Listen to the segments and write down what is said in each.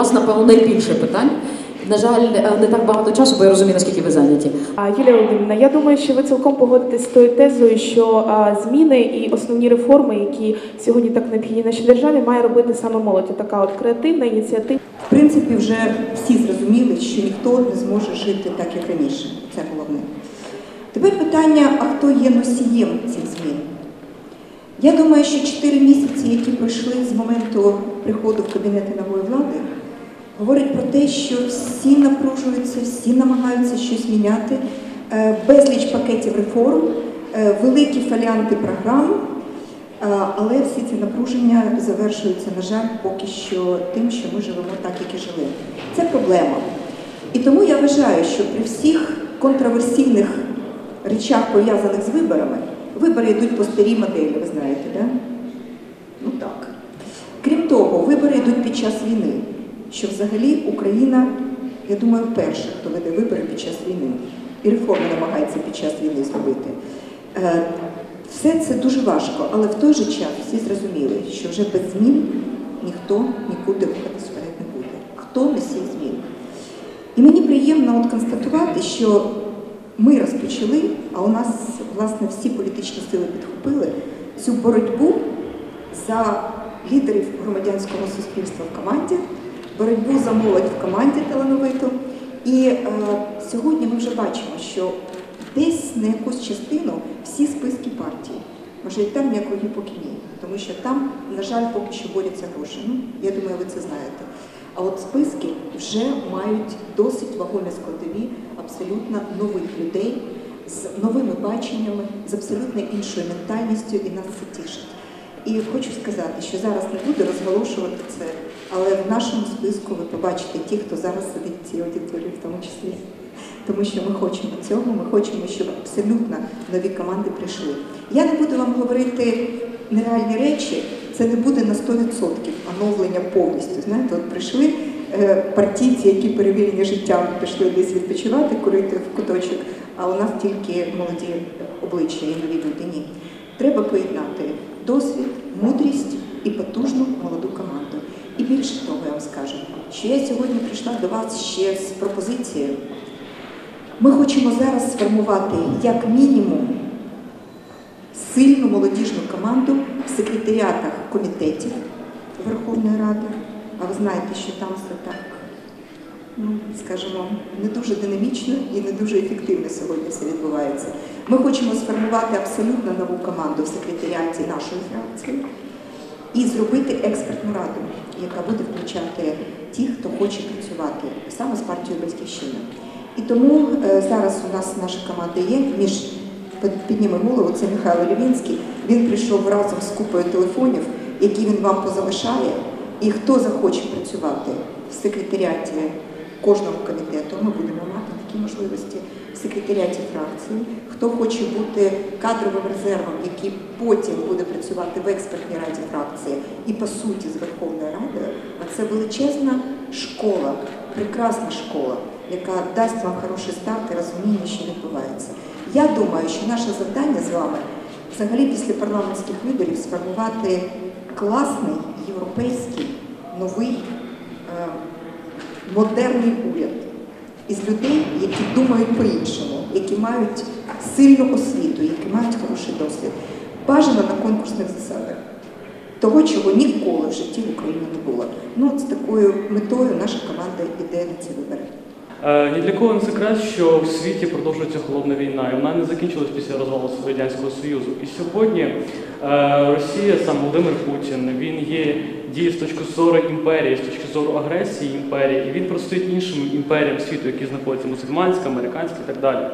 вас, напевно, найбільше питань. На жаль, е, не так багато часу, бо я розумію, наскільки ви зайняті. Юлія Володимирівна, я думаю, що ви цілком погодитесь з тою тезою, що зміни і основні реформи, які сьогодні так необхідні нашій державі, має робити саме молодь. Така от креативна ініціатива. В принципі, вже всі зрозуміли, що ніхто не зможе жити так, як раніше. Це головне. Тепер питання: а хто є носієм цих змін? Я думаю, що 4 місяці, які пройшли з моменту приходу в кабінети нової влади, говорять про те, що всі напружуються, всі намагаються щось міняти, Е, безліч пакетів реформ, е, великі фоліанти програм, Е, Але всі ці напруження завершуються, на жаль, поки що тим, що ми живемо так, як і жили. Це проблема. І тому я вважаю, що при всіх контроверсійних речах, пов'язаних з виборами, вибори йдуть по старій моделі, ви знаєте, да? Ну так. Крім того, вибори йдуть під час війни, що взагалі Україна, я думаю, перша, хто веде вибори під час війни. І реформи намагається під час війни зробити. Е, Все це дуже важко, але в той же час всі зрозуміли, що вже без змін ніхто нікуди рухатись вперед не буде. Хто носій змін? І мені приємно от констатувати, що ми розпочали, а у нас власне всі політичні сили підхопили цю боротьбу за лідерів громадянського суспільства в команді, боротьбу за молодь в команді талановиту. І е, сьогодні ми вже бачимо, що десь на якусь частину всі списки партії, мажоритарні округи поки ні, тому що там, на жаль, поки що борються гроші. Ну, я думаю, ви це знаєте. А от списки вже мають досить вагомі складові абсолютно нових людей з новими баченнями, з абсолютно іншою ментальністю, і нас це тішить. І хочу сказати, що зараз не буду розголошувати це, але в нашому списку ви побачите ті, хто зараз сидить в цій аудиторії, в тому числі. Тому що ми хочемо цього, ми хочемо, щоб абсолютно нові команди прийшли. Я не буду вам говорити нереальні речі, це не буде на 100% оновлення повністю. Знаєте, от прийшли е, партійці, які перевірені життям, пішли десь відпочивати, курити в куточок, а у нас тільки молоді обличчя і нові люди. Ні. Треба поєднати досвід, мудрість і потужну молоду команду. І більше того, я вам скажу, що я сьогодні прийшла до вас ще з пропозицією. Ми хочемо зараз сформувати як мінімум сильну молодіжну команду в секретаріатах комітетів Верховної Ради. А ви знаєте, що там все так, ну, скажімо, не дуже динамічно і не дуже ефективно сьогодні все відбувається. Ми хочемо сформувати абсолютно нову команду в секретаріаті нашої фракції і зробити експертну раду, яка буде включати тих, хто хоче працювати саме з партією Батьківщина. І тому е, зараз у нас наша команда є. Між підніме голову, це Михайло Лівінський. Він прийшов разом з купою телефонів, які він вам позалишає. І хто захоче працювати в секретаріаті кожного комітету, ми будемо мати такі можливості в секретаріаті фракції. Хто хоче бути кадровим резервом, який потім буде працювати в експертній раді фракції і по суті з Верховною Радою, а це величезна школа, прекрасна школа, яка дасть вам хороший старт і розуміння, що відбувається. Я думаю, що наше завдання з вами взагалі після парламентських виборів сформувати класний європейський новий е, модерний уряд із людей, які думають по-іншому, які мають сильну освіту, які мають хороший досвід, бажано на конкурсних засадах. Того, чого ніколи в житті в Україні не було. Ну, з такою метою наша команда йде на ці вибори. Е, Ні для кого не секрет, що в світі продовжується холодна війна, і вона не закінчилась після розвалу Радянського Союзу. І сьогодні е, Росія, сам Володимир Путін, він є діє з точки зору імперії, з точки зору агресії імперії, і він протистоїть іншим імперіям світу, які знаходяться мусульманська, американська і так далі.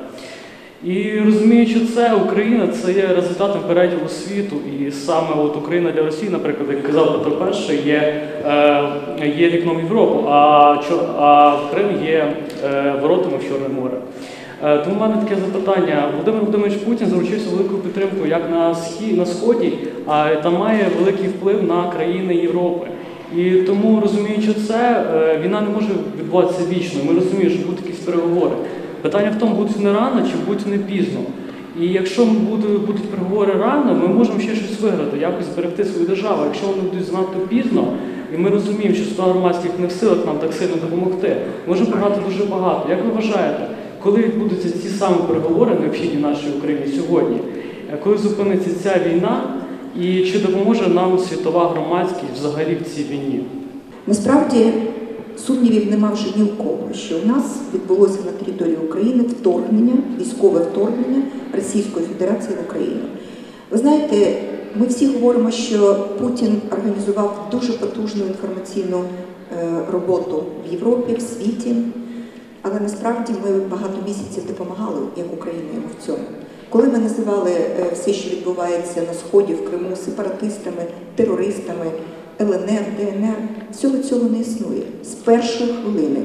І розуміючи це, Україна це є результатом переділу світу, і саме от Україна для Росії, наприклад, як казав Петро І, є, е, є вікном в Європу, а, Чор- а Крим є е, воротами в Чорне море. Е, Тому в мене таке запитання. Володимир Володимирович Путін заручився великою підтримкою як на схі на сході, а та має великий вплив на країни Європи. І тому, розуміючи це, війна не може відбуватися вічно. Ми розуміємо, що будуть якісь переговори. Питання в тому, будуть не рано чи будуть не пізно. І якщо буде- будуть переговори рано, ми можемо ще щось виграти, якось зберегти свою державу. Якщо вони будуть занадто пізно, і ми розуміємо, що справа громадських не в силах нам так сильно допомогти, можемо програти дуже багато. Як ви вважаєте, коли відбудуться ці самі переговори, необхідні нашій Україні сьогодні, Е, коли зупиниться ця війна, і чи допоможе нам світова громадськість взагалі в цій війні? Насправді сумнівів нема вже ні у кого, що в нас відбулося на території України вторгнення, військове вторгнення Російської Федерації в Україну. Ви знаєте, ми всі говоримо, що Путін організував дуже потужну інформаційну е, роботу в Європі, в світі, але насправді ми багато місяців допомагали, як Україна йому в цьому. Коли ми називали е, все, що відбувається на сході в Криму, сепаратистами, терористами, ЛНР, ДНР, всього цього не існує. З першої хвилини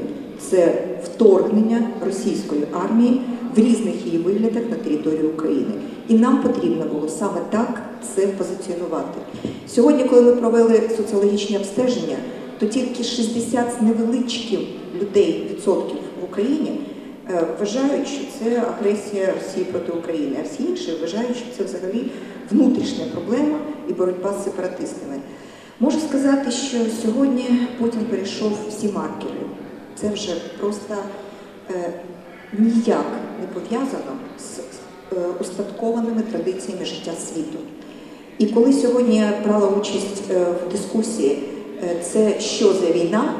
це вторгнення російської армії в різних її виглядах на територію України. І нам потрібно було саме так це позиціонувати. Сьогодні, коли ми провели соціологічні обстеження, то тільки 60 з невеличким людей відсотків в Україні е, вважають, що це агресія Росії проти України, а всі інші вважають, що це взагалі внутрішня проблема і боротьба з сепаратистами. Можу сказати, що сьогодні Путін перейшов всі маркери. Це вже просто е, ніяк не пов'язано з е, устаткованими традиціями життя світу. І коли сьогодні я брала участь е, в дискусії, е, це що за війна,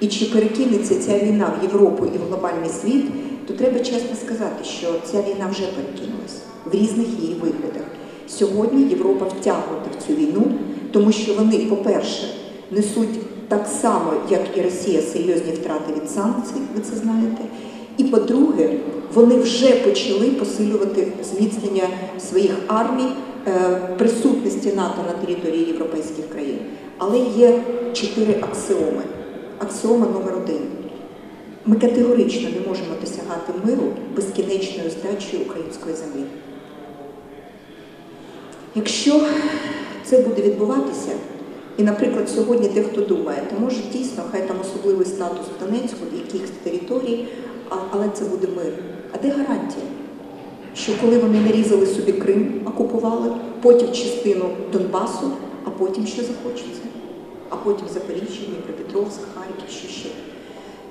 і чи перекинеться ця війна в Європу і в глобальний світ, то треба чесно сказати, що ця війна вже перекинулась в різних її виглядах. Сьогодні Європа втягнута в цю війну, тому що вони, по-перше, несуть так само, як і Росія, серйозні втрати від санкцій, ви це знаєте. І по-друге, вони вже почали посилювати зміцнення своїх армій, е, присутності НАТО на території європейських країн. Але є чотири аксіоми. Аксіома номер один. Ми категорично не можемо досягати миру безкінечною здачею української землі. Якщо це буде відбуватися, і, наприклад, сьогодні дехто думає, то може дійсно хай там особливий статус в Донецьку, в якихось територій, але це буде мир. А де гарантія? Що коли вони нарізали собі Крим, окупували, потім частину Донбасу, а потім що захочеться? А потім Запоріжжя, Дніпропетровськ, Харків, що ще.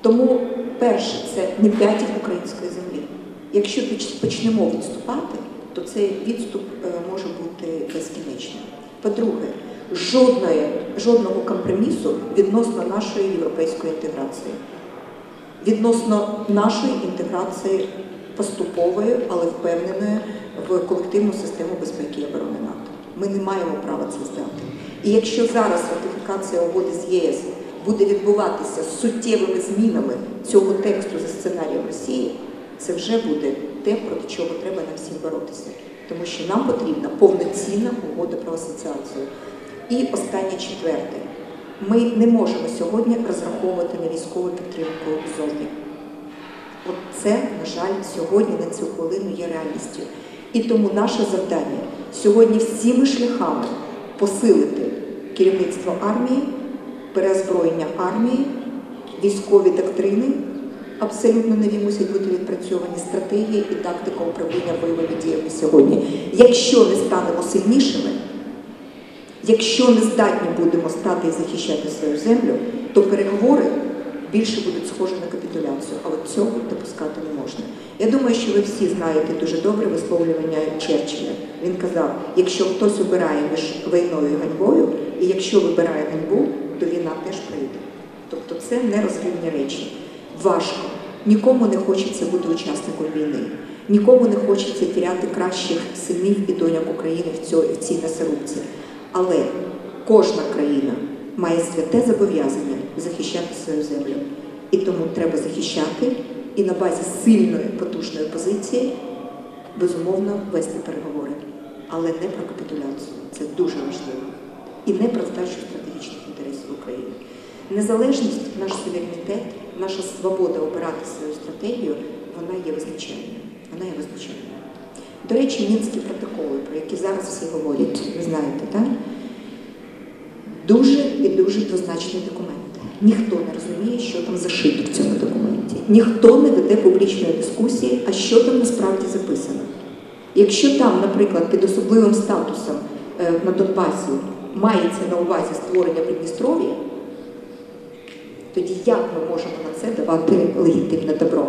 Тому перше це не п'ятів української землі. Якщо почнемо відступати, то цей відступ е, може бути безкінечним. По-друге, жодної, жодного компромісу відносно нашої європейської інтеграції, відносно нашої інтеграції поступової, але впевненої в колективну систему безпеки і оборони НАТО. Ми не маємо права це здати. І якщо зараз ратифікація угоди з ЄС буде відбуватися суттєвими змінами цього тексту за сценарієм Росії, це вже буде те, проти чого треба нам всім боротися. Тому що нам потрібна повноцінна угода про асоціацію. І останнє четверте. Ми не можемо сьогодні розраховувати на військову підтримку ззовні. От це, на жаль, сьогодні на цю хвилину є реальністю. І тому наше завдання сьогодні всіми шляхами посилити керівництво армії, переозброєння армії, військові доктрини. Абсолютно нові мусять бути відпрацьовані стратегії і тактика управління бойовими діями сьогодні. Якщо не станемо сильнішими, якщо не здатні будемо стати і захищати свою землю, то переговори більше будуть схожі на капітуляцію, а от цього допускати не можна. Я думаю, що ви всі знаєте дуже добре висловлювання Черчилля. Він казав: якщо хтось обирає між війною і ганьбою, і якщо вибирає ганьбу, то війна теж прийде. Тобто це не розривні речі. Важко. Нікому не хочеться бути учасником війни. Нікому не хочеться тіряти кращих синів і доньок України в в цій м'ясорубці. Але кожна країна має святе зобов'язання захищати свою землю. І тому треба захищати і на базі сильної, потужної позиції, безумовно, вести переговори. Але не про капітуляцію. Це дуже важливо. І не про здачу стратегічних інтересів України. Незалежність, наш суверенітет, наша свобода обирати свою стратегію, вона є визначальною. Вона є визначальною. До речі, мінські протоколи, про які зараз всі говорять, ви знаєте, так? Дуже і дуже двозначний документ. Ніхто не розуміє, що там зашито в цьому документі. Ніхто не веде публічної дискусії, а що там насправді записано. Якщо там, наприклад, під особливим статусом е, на Донбасі мається на увазі створення Придністров'я, тоді як ми можемо на це давати легітимне добро?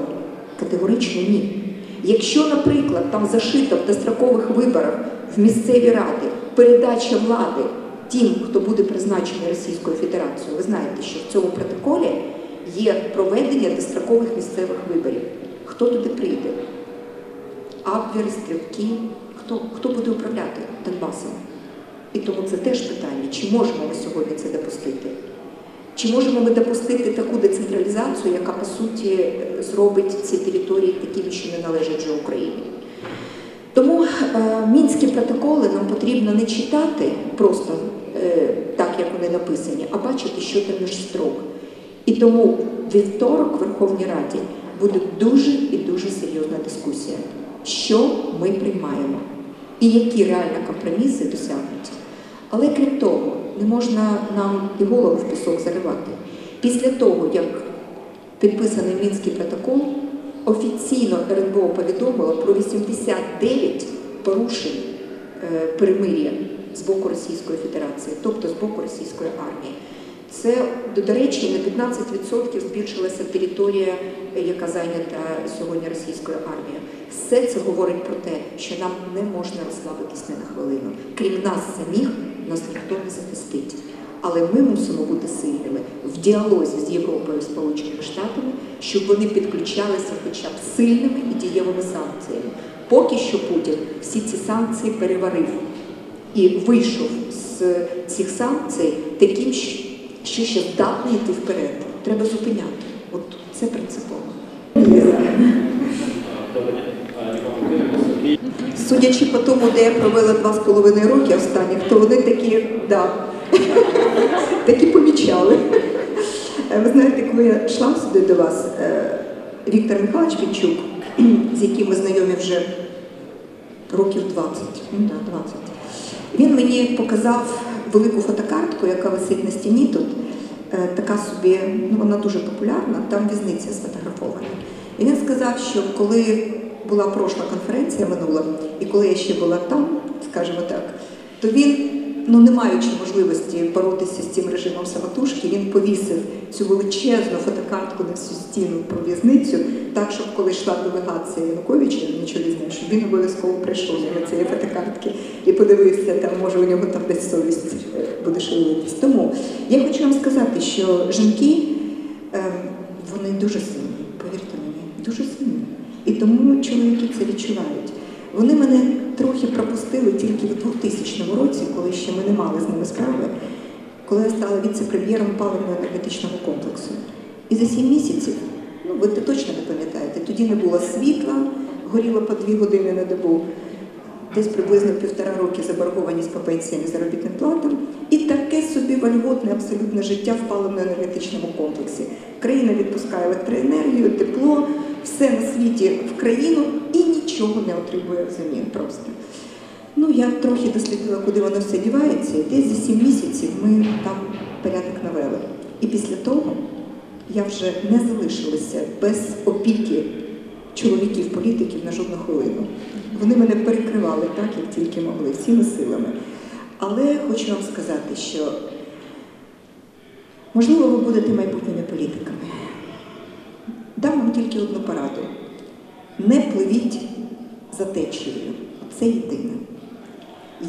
Категорично ні. Якщо, наприклад, там зашито в дострокових виборах в місцеві ради передача влади тим, хто буде призначений Російською Федерацією, ви знаєте, що в цьому протоколі є проведення дострокових місцевих виборів. Хто туди прийде? Абвер, стрілки, хто, хто буде управляти Донбасом? І тому це теж питання, чи можемо ми сьогодні це допустити? Чи можемо ми допустити таку децентралізацію, яка по суті зробить ці території такими, що не належать вже Україні? Тому е, мінські протоколи нам потрібно не читати просто е, так, як вони написані, а бачити, що там між строк. І тому вівторок в Верховній Раді буде дуже і дуже серйозна дискусія, що ми приймаємо і які реально компроміси досягнуті. Але крім того, не можна нам і голову в пісок заривати. Після того, як підписаний Мінський протокол, офіційно РНБО повідомило про 89 порушень е, перемир'я з боку Російської Федерації, тобто з боку російської армії. Це, до речі, на 15% збільшилася територія, е, яка зайнята сьогодні російською армією. Все це говорить про те, що нам не можна розслабитись не на хвилину. Крім нас самих, нас ніхто не захистить. Але ми мусимо бути сильними в діалозі з Європою і Сполученими Штатами, щоб вони підключалися хоча б сильними і дієвими санкціями. Поки що Путін всі ці санкції переварив і вийшов з цих санкцій таким, що що ще здатний йти вперед. Треба зупиняти. От це принципово. Судячи по тому, де я провела два з половиною роки останніх, то вони такі, да, такі помічали. Е, Ви знаєте, коли я йшла сюди до вас, е, Віктор Михайлович Пінчук, з яким ми знайомі вже років 20, ну да, 20, він мені показав велику фотокартку, яка висить на стіні тут. Е, Така собі, ну вона дуже популярна, там візниця сфотографована. І він сказав, що коли була прошла конференція минула, і коли я ще була там, скажімо так, то він, ну не маючи можливості боротися з цим режимом самотужки, він повісив цю величезну фотокартку на всю стіну про в'язницю, так, щоб коли йшла делегація Януковича на чолі з ним, щоб він обов'язково прийшов до цієї фотокартки і подивився, там може у нього там десь совість буде шевелитись. Тому я хочу вам сказати, що жінки ем, вони дуже сильні, повірте мені, дуже сильні. І тому чоловіки це відчувають. Вони мене трохи пропустили тільки в 2000 році, коли ще ми не мали з ними справи, коли я стала віце-прем'єром паливно-енергетичного комплексу. І за 7 місяців, ну ви точно не пам'ятаєте, тоді не було світла, горіло по 2 години на добу, десь приблизно півтора роки заборгованість по пенсіям і заробітним платам, і таке собі вольготне абсолютне життя в паливно-енергетичному комплексі. Країна відпускає електроенергію, тепло, все на світі в країну нічого не отримує взамін просто. Ну, я трохи дослідила, куди воно все дівається, і десь за 7 місяців ми там порядок навели. І після того я вже не залишилася без опіки чоловіків-політиків на жодну хвилину. Вони мене перекривали так, як тільки могли, всіми силами. Але хочу вам сказати, що можливо ви будете майбутніми політиками. Дам вам тільки одну пораду: не пливіть за течією. Це єдине.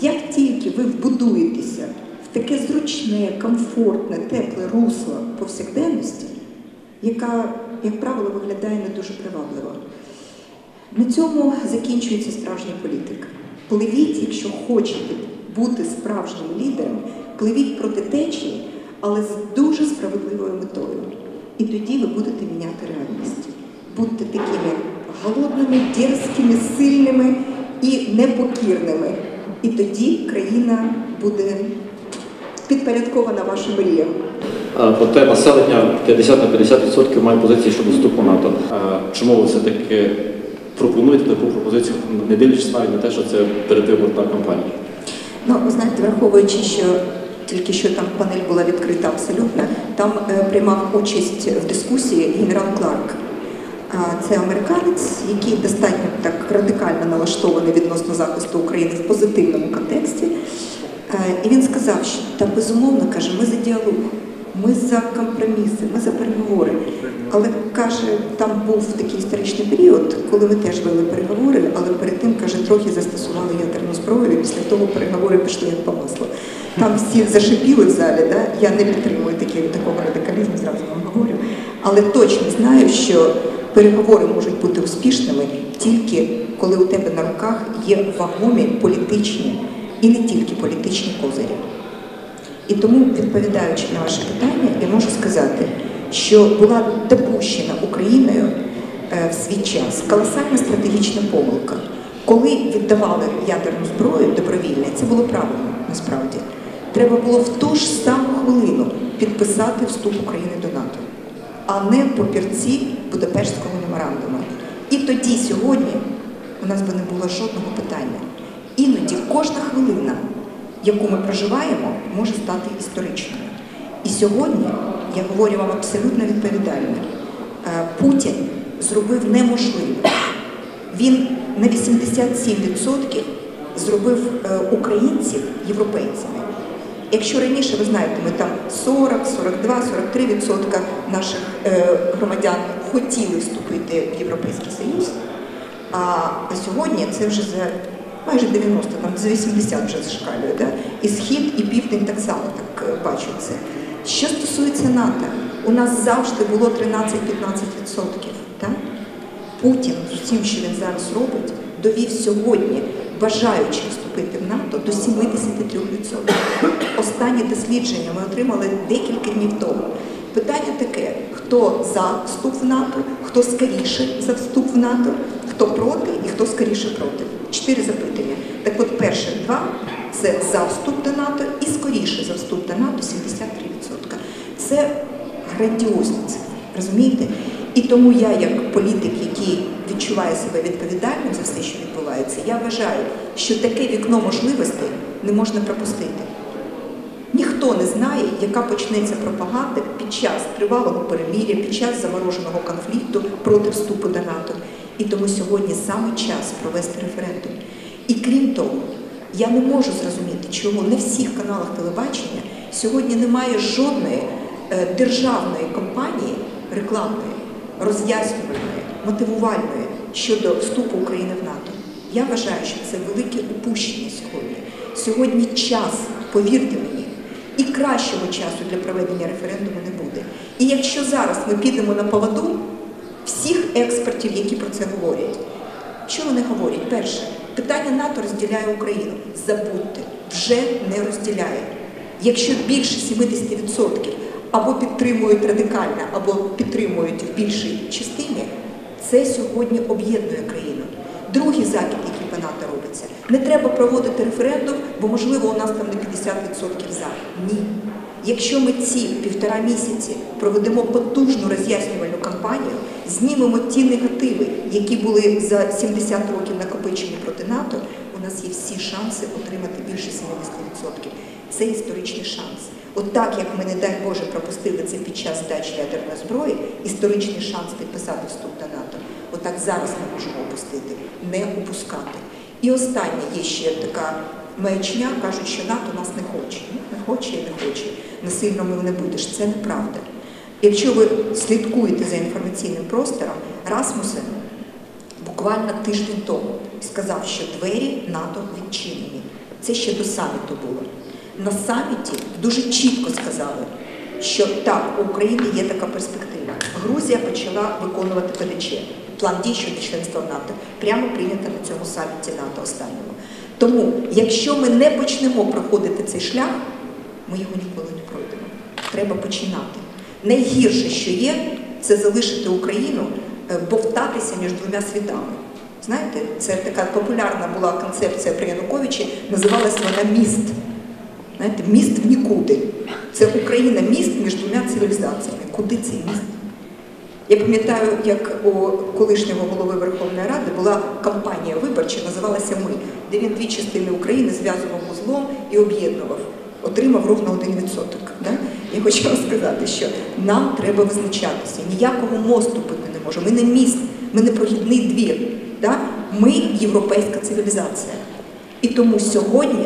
Як тільки ви вбудуєтеся в таке зручне, комфортне, тепле русло повсякденності, яка, як правило, виглядає не дуже привабливо, на цьому закінчується справжня політика. Пливіть, якщо хочете бути справжнім лідером, пливіть проти течії, але з дуже справедливою метою. І тоді ви будете міняти реальність. Будьте такими голодними, дерзкими, сильними і непокірними. І тоді країна буде підпорядкована вашим мріям. Проте населення 50 на 50% має позиції щодо вступу НАТО. Чому ви все-таки пропонуєте таку пропозицію, не дивлячись навіть на те, що це передвиборна кампанія? Ну, ви знаєте, враховуючи, що тільки що там панель була відкрита абсолютно, там е, приймав участь в дискусії генерал Кларк. Це американець, який достатньо так радикально налаштований відносно захисту України в позитивному контексті. Е, І він сказав, що та безумовно каже, ми за діалог, ми за компроміси, ми за переговори. Але каже, там був такий історичний період, коли ми теж вели переговори, але перед тим каже, трохи застосували ядерну зброю. і Після того переговори пішли як по маслу. Там всі зашипіли в залі. Да? Я не підтримую такі, такого радикалізму, зразу вам говорю. Але точно знаю, що переговори можуть бути успішними тільки коли у тебе на руках є вагомі політичні і не тільки політичні козирі. І тому, відповідаючи на ваше питання, я можу сказати, що була допущена Україною е, в свій час колосальна стратегічна помилка. Коли віддавали ядерну зброю добровільно, це було правильно насправді. Треба було в ту ж саму хвилину підписати вступ України до НАТО, а не папірці Будапештського меморандуму. І тоді, сьогодні, у нас би не було жодного питання. Іноді кожна хвилина яку ми проживаємо, може стати історичною. І сьогодні, я говорю вам абсолютно відповідально, е, Путін зробив неможливе. Він на 87% зробив е, українців європейцями. Якщо раніше, ви знаєте, ми там 40, 42, 43 відсотка наших е, громадян хотіли вступити в Європейський Союз, а, сьогодні це вже за майже 90, там за 80 вже зашкалює. Да? І схід, і південь так само так е, бачать це. Що стосується НАТО, у нас завжди було 13-15%. Так? Путін з усім, що він зараз робить, довів сьогодні бажаючих вступити в НАТО до 73%. Останні дослідження ми отримали декілька днів тому. Питання таке: хто за вступ в НАТО, хто скоріше за вступ в НАТО, хто проти і хто скоріше проти. Чотири запитання. Так от перших два це за вступ до НАТО і скоріше за вступ до НАТО 73%. Це грандіозні розумієте? І тому я, як політик, який відчуває себе відповідальним за все, що відбувається, я вважаю, що таке вікно можливостей не можна пропустити. Ніхто не знає, яка почнеться пропаганда під час тривалого переміря, під час замороженого конфлікту проти вступу до НАТО. І тому сьогодні саме час провести референдум. І крім того, я не можу зрозуміти, чому на всіх каналах телебачення сьогодні немає жодної е, державної кампанії рекламної, роз'яснювальної, мотивувальної щодо вступу України в НАТО. Я вважаю, що це велике упущення сьогодні. Сьогодні час, повірте мені, і кращого часу для проведення референдуму не буде. І якщо зараз ми підемо на поводу всіх експертів, які про це говорять, що вони говорять? Перше, питання НАТО розділяє Україну. Забудьте, вже не розділяє. Якщо більше 70% або підтримують радикально, або підтримують в більшій частині, це сьогодні об'єднує країну. Другий закид, який по НАТО робиться, не треба проводити референдум, бо можливо у нас там не 50% за. Ні. Якщо ми ці півтора місяці проведемо потужну роз'яснювальну кампанію, знімемо ті негативи, які були за 70 років накопичені проти НАТО, у нас є всі шанси отримати більше 70%. Це історичний шанс. От так, як ми, не дай Боже, пропустили це під час здачі ядерної зброї, історичний шанс підписати вступ до НАТО. Отак зараз ми можемо опустити, не упускати. І останнє є ще така маячня, кажуть, що НАТО нас не хоче. Не хоче і не хоче. Насильно мив не будеш. Це неправда. Якщо ви слідкуєте за інформаційним простором, Расмусен буквально тиждень тому сказав, що двері НАТО відчинені. Це ще до саміту було. На саміті дуже чітко сказали, що так, у України є така перспектива. Грузія почала виконувати ПДЧ, план дій щодо членства в НАТО, прямо прийнято на цьому саміті НАТО останньому. Тому, якщо ми не почнемо проходити цей шлях, ми його ніколи не пройдемо. Треба починати. Найгірше, що є, це залишити Україну е, бовтатися між двома світами. Знаєте, це така популярна була концепція при Януковичі, називалась вона міст. Знаєте, міст в нікуди. Це Україна міст між двома цивілізаціями. Куди цей міст? Я пам'ятаю, як у колишнього голови Верховної Ради була кампанія виборча, називалася Ми, де він дві частини України зв'язував вузлом і об'єднував, отримав ровно один відсоток. Да? я хочу вам сказати, що нам треба визначатися. Ніякого мосту бути не може. Ми не міст, ми не прохідний двір. Да? Ми європейська цивілізація. І тому сьогодні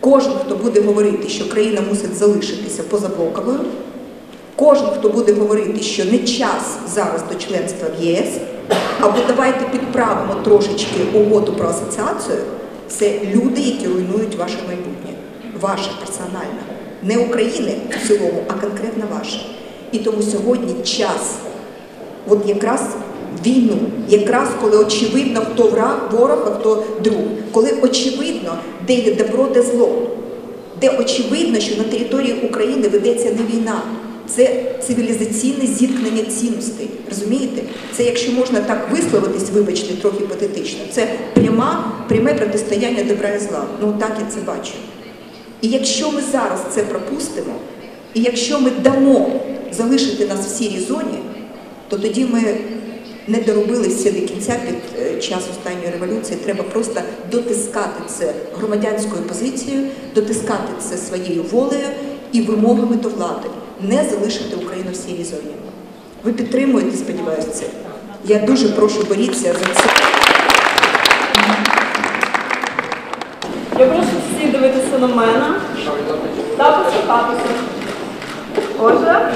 кожен, хто буде говорити, що країна мусить залишитися позаблоковою, кожен, хто буде говорити, що не час зараз до членства в ЄС, або давайте підправимо трошечки угоду про асоціацію, це люди, які руйнують ваше майбутнє, ваше персональне, не України в цілому, а конкретно ваше. І тому сьогодні час, от якраз війну, якраз коли очевидно, хто враг, ворог, а хто друг, коли очевидно, де є добро, де зло, де очевидно, що на території України ведеться не війна. Це цивілізаційне зіткнення цінностей. Розумієте? Це, якщо можна так висловитись, вибачте, трохи патетично, це пряма, пряме протистояння добра і зла. Ну так я це бачу. І якщо ми зараз це пропустимо, і якщо ми дамо залишити нас в сірій зоні, то тоді ми не доробили все до кінця під е, час останньої революції. Треба просто дотискати це громадянською позицією, дотискати це своєю волею і вимогами до влади, не залишити Україну в сірій зоні. Ви підтримуєте, сподіваюся, це. Я дуже прошу боріться за це. Я прошу всіх дивитися на мене та послухатися. Отже,